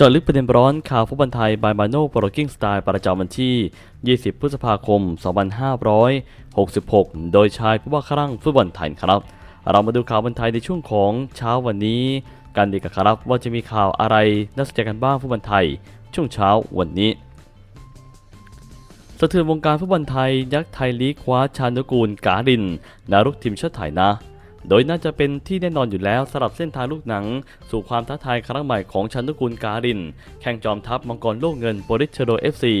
จาะลึกประเด็นร้อนข่าวฟุตบอลไทยบายมาโน่โปรกิ้งสไตล์ประจำวันที่ 20 พฤษภาคม 2566 โดยชายผู้ว่าครั่งฟุตบอลไทยครับ เรามาดูข่าวบอลไทยในช่วงของเช้าวันนี้ กันดีกว่าครับว่าจะมีข่าวอะไรน่าสนใจกันบ้างฟุตบอลไทย ช่วงเช้าวันนี้ สะเทือนวงการฟุตบอลไทยยักษ์ไทยลีกคว้าชานุกูลกาลินนารุกทีมชาติไทยนะ โดยน่าจะเป็นที่แน่นอนอยู่แล้วสำหรับเส้นทางลูกหนัง สู่ความท้าทายครั้งใหม่ของชานุกูลการิน แข่งจอมทัพมังกรโลกเงินโปริเชโรเอฟซี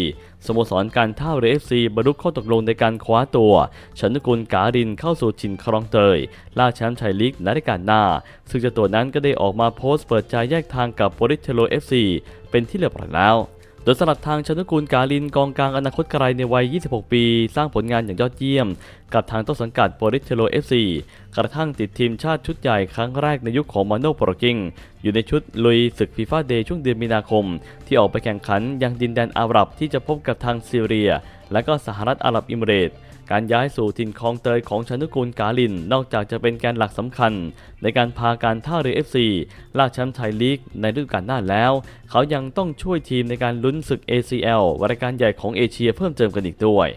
สโมสรการท่าเรือเอฟซีบรรลุข้อตกลงในการคว้าตัวชานุกูลการินเข้าสู่ชินครองเตยล่าแชมป์ไทยลีกในรายการหน้า ซึ่งเจ้าตัวนั้นก็ได้ออกมาโพสต์เปิดใจแยกทางกับโปริเชโรเอฟซีเป็นที่เรียบร้อยแล้ว โดยสลัดทางชนกุลกาลินกองกลางอนาคตไกลในวัย 26 ปี สร้างผลงานอย่างยอดเยี่ยม กับทางต้นสังกัดโปริเทโลเอฟซีกระทั่งติดทีมชาติชุดใหญ่ครั้งแรกในยุคของมาโนโปรกิงอยู่ในชุดลุยศึกฟีฟ่าเดย์ช่วงเดือนมีนาคม ที่ออกไปแข่งขันยังดินแดนอาหรับที่จะพบกับทางซีเรีย และก็สหรัฐอาหรับอิมิเรตส์ การย้ายสู่ถิ่นคลองเตยของชนุกูลกาลิน นอกจากจะเป็นแกนหลักสำคัญ ในการพาการท่าเรือ FC ล่าแชมป์ไทยลีกในฤดูกาลหน้าแล้ว เขายังต้องช่วยทีมในการลุ้นศึก ACL รายการใหญ่ของเอเชียเพิ่มเติมกันอีกด้วย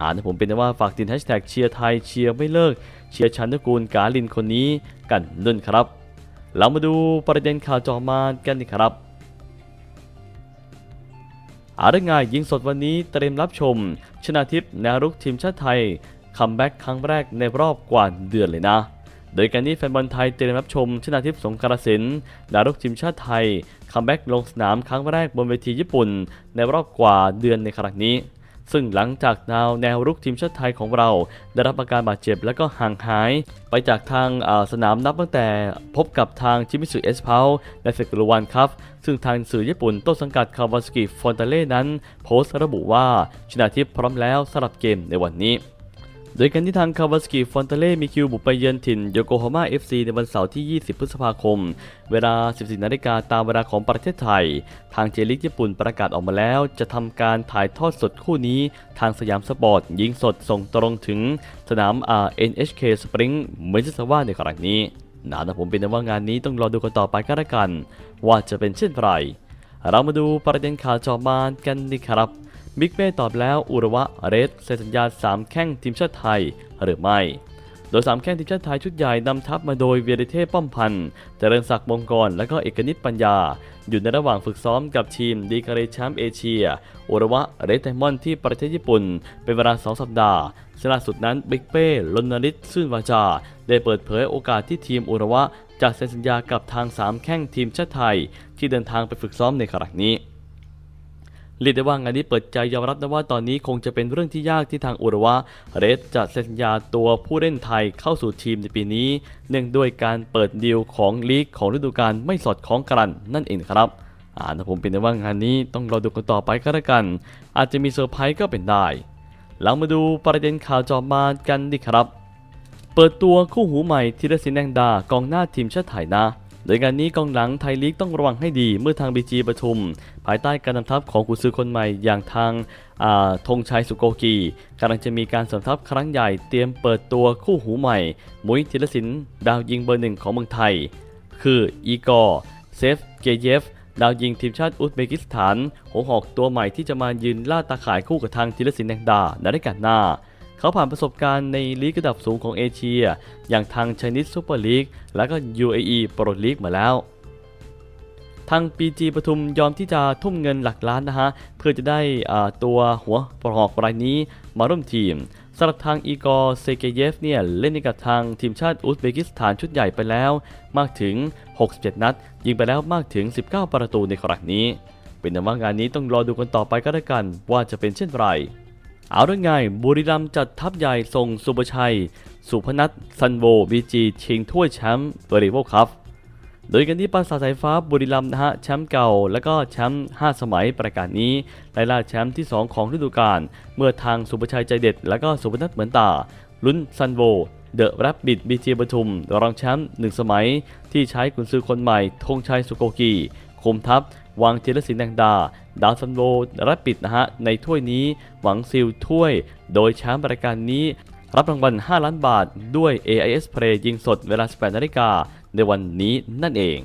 อ่านผมเป็นว่าฝากติดแฮชแท็กเชียร์ไทยเชียร์ไม่เลิก เชียร์ชันนุกูลกาลินคนนี้กันด้วยครับ เรามาดูประเด็นข่าวจอมานกันดีครับ อาร์ง่ายยิงสดวันนี้เตรียมรับชม ชนาทิพย์แนรุกทีมชาติไทยคัมแบ็กครั้งแรกในรอบกว่าเดือนเลยนะ โดยการนี้แฟนบอลไทยเตรียมรับชม ชนาทิพย์สงกรสินนารุกทีมชาติไทยคัมแบ็กลงสนามครั้งแรกบนเวทีญี่ปุ่น ในรอบกว่าเดือนในครั้งนี้ ซึ่งหลังจากแนวแนวรุกทีมชาติไทยของเรา ได้รับอาการบาดเจ็บและก็ห่างหาย ไปจากทางสนามนับตั้งแต่พบกับทางชิมิสุเอสพาในศึกรวันครับ ซึ่งทางสื่อญี่ปุ่นต้นสังกัดคาวาสกิฟอนตาเล่นั้น โพสต์ระบุว่าชนะทิพย์พร้อมแล้วสำหรับเกมในวันนี้ โดยการที่ทางคาวาสกิฟอนเตเล่มีคิวบุกไปเยือนถิ่นโยโกฮาม่า FC ในวันเสาร์ที่ 20 พฤษภาคม เวลา 14 นาฬิกาตามเวลาของประเทศไทย ทางเจลิกญี่ปุ่นประกาศออกมาแล้ว จะทำการถ่ายทอดสดคู่นี้ ทางสยามสปอร์ต ยิงสดส่งตรงถึงสนาม R NHK Spring เหมือนที่สว่าในครั้งนี้นะแต่ผมเป็นว่างานนี้ต้องรอดูกันต่อไปก็แล้วกัน ว่าจะเป็นเช่นไรเรามาดูประเด็นข่าวจอมานกันดีครับ บิ๊กเบ้ตอบแล้วอุระวะเรสเซ็นสัญญา 3 แข้งทีมชาติไทยหรือไม่โดย 3 แข้งทีมชาติไทยชุดใหญ่นำทัพมาโดยเวียริเทพป้อมพันธ์เจริญศักดิ์มงกร และก็เอกนิตปัญญา อยู่ในระหว่างฝึกซ้อมกับทีมดีกรีแชมป์เอเชียอุระวะเรสไดมอนที่ประเทศญี่ปุ่น เป็นเวลา 2 สัปดาห์สล่าสุดนั้นบิ๊กเป้ลนริศซื่นวาจา ได้เปิดเผยโอกาสที่ทีมอุระวะจะเซ็นสัญญากับทาง 3 แข้งทีมชาติไทย ที่เดินทางไปฝึกซ้อมในครั้งนี้ เรียกได้ว่างานนี้เปิดใจยอมรับนะว่าตอนนี้คงจะเป็นเรื่องที่ยากที่ทางอุรวะเรสจะเซ็นสัญญาตัวผู้เล่นไทยเข้าสู่ทีมในปีนี้ เนื่องด้วยการเปิดดีลของลีกของฤดูกาลไม่สอดคล้องกันนั่นเองครับอ่านะผมเป็นได้ว่างานนี้ต้องรอดูกันต่อไปก็แล้วกัน อาจจะมีเซอร์ไพรส์ก็เป็นได้เรามาดูประเด็นข่าวจอมานกันดีครับ เปิดตัวคู่หูใหม่ธีรศิลป์แดงดากองหน้าทีมชาติไทยนะ โดยงานนี้กองหลังไทยลีกต้องระวังให้ดีเมื่อทางบีจีปทุม ภายใต้การนำทัพของกุซือคนใหม่อย่างทางธงชัยสุโกกีกำลังจะมีการสริมทัพครั้งใหญ่เตรียมเปิดตัวคู่หูใหม่ มุ้ยธีรศิลป์ดาวยิงเบอร์หนึ่งของเมืองไทย คืออีกอร์เซฟเกเยฟดาวยิงทีมชาติอุซเบกิสถานหัวหอกตัวใหม่ที่จะมายืนล่าตาข่ายคู่กับทางธีรศิลป์แดงดาในรายการหน้า เขาผ่านประสบการณ์ในลีกระดับสูงของเอเชีย อย่างทาง Chinese Super League และก็ UAE Pro League มาแล้ว ทาง PG ปทุมยอมที่จะทุ่มเงินหลักล้านนะฮะ เพื่อจะได้ตัวหัวปลอกรายนี้มาร่วมทีมสำหรับทางอีกอร์เซเกเยฟเนี่ยเล่นให้กับทางทีมชาติอุซเบกิสถานชุดใหญ่ไปแล้ว มากถึง 67 นัด ยิงไปแล้วมากถึง 19 ประตูในครั้งนี้ เป็นแต่ว่างานนี้ต้องรอดูกันต่อไปก็แล้วกันว่าจะเป็นเช่นไร เอาด้วยไงบุรีรัมย์จัดทัพใหญ่ส่งสุประชัย สุพนัทซันโวบีจีชิงถ้วยแชมป์เบริโภคครับโดยกันที่ปราสาทสายฟ้าบุรีรัมย์นะฮะแชมป์เก่า และก็แชมป์5สมัยประกาศนี้ไล่ล่าแชมป์ที่ 2 ของฤดูกาลเมื่อทางสุประชัยใจเด็ด และก็สุพนัทเหมือนตาลุ้นซันโวเดอะแรปบิดบีจีปทุมรองแชมป์1สมัย ที่ใช้กุนซือคนใหม่ธงชัยสุโกกี คุมทัพวางเจรศิลป์แดงดา ดาวซันโวรับปิดนะฮะ ในถ้วยนี้หวังซิลถ้วย โดยแชมป์รายการนี้ รับรางวัล 5 ล้านบาท ด้วย AIS Play ยิงสดเวลา 18นาฬิกาในวันนี้นั่นเอง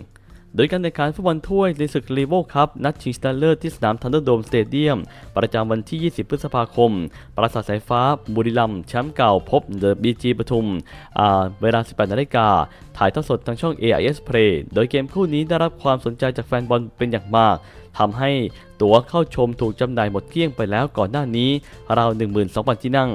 โดยการแข่งขันฟุตบอลถ้วยในศึกลีโวคัพนัดชิงชนะเลิศที่สนามทันเดอร์โดมสเตเดียม ประจำวันที่ 20 พฤษภาคม ปราสาทสายฟ้า บุรีรัมย์แชมป์เก่าพบเดอะบีจีปทุมเวลา 18 นาฬิกา ถ่ายทอดสดทางช่อง AIS Play โดยเกมคู่นี้ได้รับความสนใจจากแฟนบอลเป็นอย่างมากทำให้ตั๋วเข้าชมถูกจำหน่ายหมดเกลี้ยงไปแล้วก่อนหน้านี้ราว 12,000 ที่นั่ง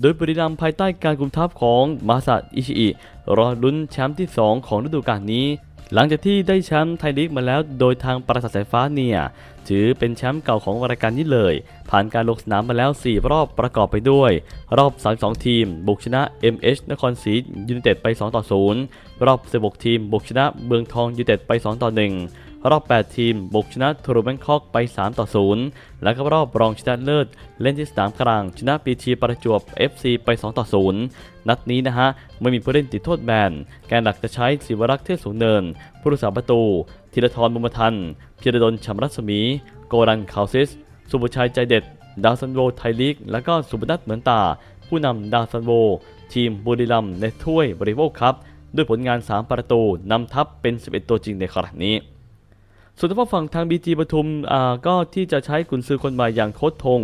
โดยบุรีรัมย์ภายใต้การคุมทัพของมาซาอิชิอิรอลุ้นแชมป์ที่ 2 ของฤดูกาลนี้ หลังจากที่ได้แชมป์ไทยลีกมาแล้ว โดยทางปราสาทสายฟ้าเนี่ยถือเป็นแชมป์เก่าของรายการนี้เลย ผ่านการลงสนามมาแล้ว 4 รอบประกอบไปด้วย รอบ 32 ทีม บุกชนะ MH นครศรียูไนเต็ดไป 2 ต่อ 0 รอบ 16 ทีม บุกชนะเมืองทองยูไนเต็ดไป 2 ต่อ 1 รอบ 8 ทีม บุกชนะทูรูแบงคอกไป 3 ต่อ 0 แล้วก็รอบรองชนะเลิศ เล่นที่สนามกลาง ชนะปีชีประจวบ FC ไป 2 ต่อ 0 นัดนี้นะฮะ ไม่มีผู้เล่นติดโทษแบน แกนหลักจะใช้ศิวรักษ์เทพสูงเนิน ผู้รักษาประตู ธีรทรบุญมทันพีรดลชำรัศมี โกรันคาวซิส สุภชัยใจเด็ด ดาวซันโวไทยลีก และก็สุพนัทเหมือนตา ผู้นำดาวซันโวทีมบุรีรัมย์ในถ้วยบริโภคครับด้วยผลงาน 3 ประตูนำทัพเป็น 11 ตัวจริงในครั้งนี้ ส่วนทางฝั่งทางบีจีปทุมอ่าก็ที่จะใช้กุนซือคนใหม่อย่างโค้ชธง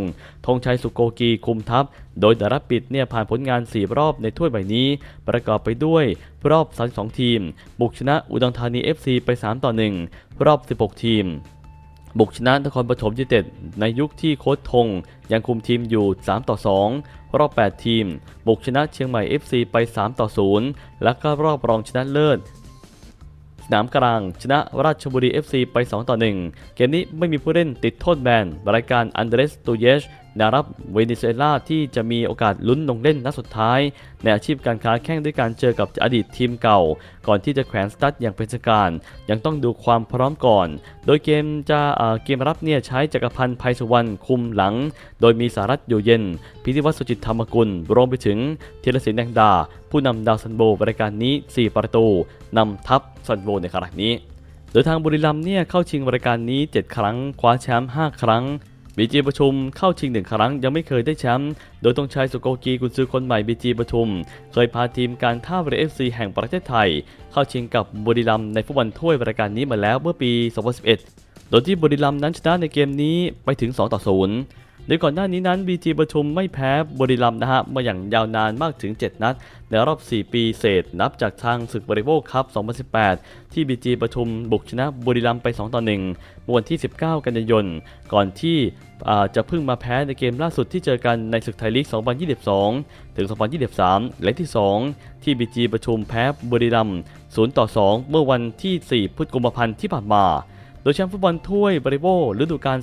ธงชัยสุโกกีคุมทัพ โดยดารับปิดเนี่ยผ่านผลงาน 4 รอบในถ้วยใบนี้ ประกอบไปด้วยรอบ 32 ทีม บุกชนะอุดรธานี FC ไป 3 ต่อ 1 รอบ 16 ทีม บุกชนะนครปฐมยูเต็ดในยุคที่โค้ชธงยังคุมทีมอยู่ 3 ต่อ 2 รอบ 8 ทีม บุกชนะเชียงใหม่ FC ไป 3 ต่อ 0 และก็รอบรองชนะเลิศ สนามกลาง ชนะราชบุรี FC ไป 2 ต่อ 1 เกมนี้ไม่มีผู้เล่นติดโทษแบนรายการอันเดรสตูเยช นารับเวเนซุเอลาที่จะมีโอกาสลุ้นลงเล่นนัดสุดท้าย ในอาชีพการค้าแข่งด้วยการเจอกับอดีตทีมเก่า ก่อนที่จะแขวนสตั๊ดอย่างเป็นทางการ ยังต้องดูความพร้อมก่อน โดยเกมจะเกมรับเนี่ยใช้จักรพันธ์ไพสวรรณคุมหลัง โดยมีสารัตอยู่เย็น พิธิวัฒน์สุจิตธรรมกุล รวมไปถึงธีรศิลป์แดงดา ผู้นำดาวซันโบรายการนี้ 4 ประตูนำทัพซันโบในครั้งนี้ โดยทางบุรีรัมย์เนี่ยเข้าชิงรายการนี้ 7 ครั้ง คว้าแชมป์5ครั้ง บีจีปทุมเข้าชิงหนึ่งครั้งยังไม่เคยได้แชมป์ โดยตรงชัยสุโกกีกุนซือคนใหม่บีจีปทุม เคยพาทีมการท่าเรือเอฟซีแห่งประเทศไทย เข้าชิงกับบุรีรัมย์ในฟุตบอลถ้วยรายการนี้มาแล้วเมื่อปี 2011 โดยที่บุรีรัมย์นั้นชนะในเกมนี้ไปถึง 2 ต่อ 0 โดยก่อนหน้านี้นั้นบีจีปทุมไม่แพ้บุรีรัมย์นะฮะมาอย่างยาวนานมากถึง 7 นัด ในรอบ 4 ปีเศษนับจากทางศึกบริโภคคัพ 2018 ที่บีจีปทุมบุกชนะบุรีรัมย์ไป 2 ต่อ 1 เมื่อวันที่ 19 กันยายน ก่อนที่จะเพิ่งมาแพ้ในเกมล่าสุดที่เจอกันในศึกไทยลีก 2022 ถึง 2023 และที่ 2 ที่บีจีปทุมแพ้บุรีรัมย์0ต่อ 2 เมื่อวันที่ 4 พฤษภาคมที่ผ่านมา โดยแชมป์ฟุตบอลถ้วยบริโภคฤดูกาล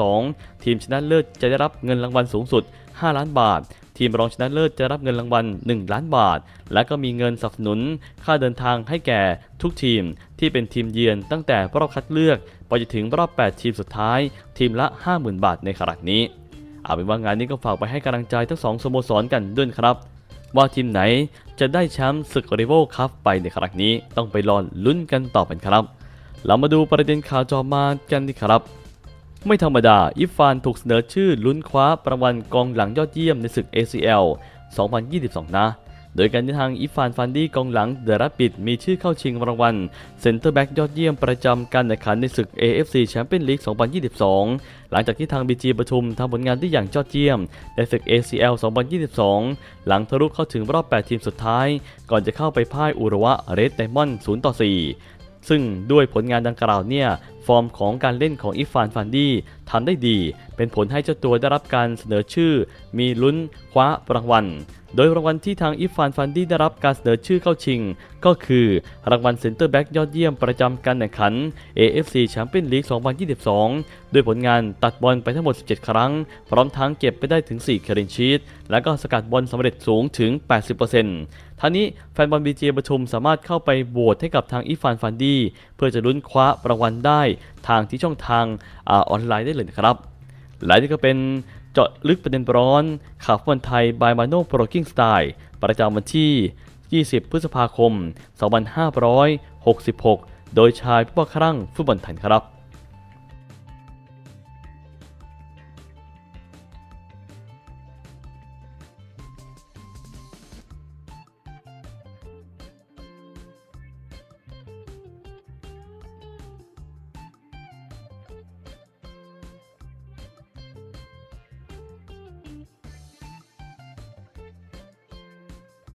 2022 ทีมชนะเลิศจะได้รับเงินรางวัลสูงสุด 5 ล้านบาท ทีมรองชนะเลิศจะรับเงินรางวัล 1 ล้านบาท และก็มีเงินสนับสนุน ค่าเดินทางให้แก่ทุกทีมที่เป็นทีมเยือนตั้งแต่รอบคัดเลือกไปจนถึงรอบ 8 ทีมสุดท้าย ทีมละ 50,000 บาทในขณะนี้เอาเป็นว่างานนี้ก็ฝากไปให้กำลังใจทั้งสองสโมสรกันด้วยครับว่าทีมไหนจะได้แชมป์ศึกริโวคัพไปในครั้งนี้ต้องไปรอลุ้นกันต่อเป็นครับ เรามาดูประเด็นข่าวจอมากันดีครับ ไม่ธรรมดา อิฟานถูกเสนอชื่อลุ้นคว้ารางวัลกองหลังยอดเยี่ยมในศึก ACL 2022 นะ โดยการที่ทางอิฟานฟันดี้กองหลังเดอะรับบิดมีชื่อเข้าชิงรางวัลเซนเตอร์แบ็กยอดเยี่ยมประจำการแข่งขันในศึก AFC แชมเปี้ยนลีก 2022 หลังจากที่ทาง BG ปทุมทำผลงานได้อย่างยอดเยี่ยม ในศึก ACL 2022 หลังทะลุเข้าถึงรอบ 8 ทีมสุดท้าย ก่อนจะเข้าไปพ่ายอุระวะเรดไดมอนด์0ต่อ4 ซึ่งด้วยผลงานดังกล่าวเนี่ย ฟอร์มของการเล่นของอิฟานฟันดี้ทำได้ดี เป็นผลให้เจ้าตัวได้รับการเสนอชื่อ มีลุ้นคว้ารางวัล โดยรางวัลที่ทางอิฟานฟันดี้ได้รับการเสนอชื่อเข้าชิง ก็คือ รางวัลเซนเตอร์แบ็กยอดเยี่ยมประจำการแข่งขัน AFC แชมเปี้ยนลีก2022ด้วยผลงานตัดบอลไปทั้งหมด 17 ครั้ง พร้อมทั้งเก็บไปได้ถึง 4 เครนชีตและก็สกัดบอลสำเร็จสูงถึง 80%ทั้งนี้แฟนบอลบีเจประชุมสามารถเข้าไปโหวตให้กับทางอีฟานฟันดี้ เพื่อจะลุ้นคว้ารางวัลได้ทางที่ช่องทางอาออนไลน์ได้เลยนะครับ และนี่ก็เป็นเจาะลึกประเด็นร้อนข่าวฟุตบอลไทยบายมาโน่โปรกิ้งสไตล์ประจำวันที่ 20 พฤษภาคม 2566 โดยชายผู้บ้าครั่งฟุตบอลไทยครับ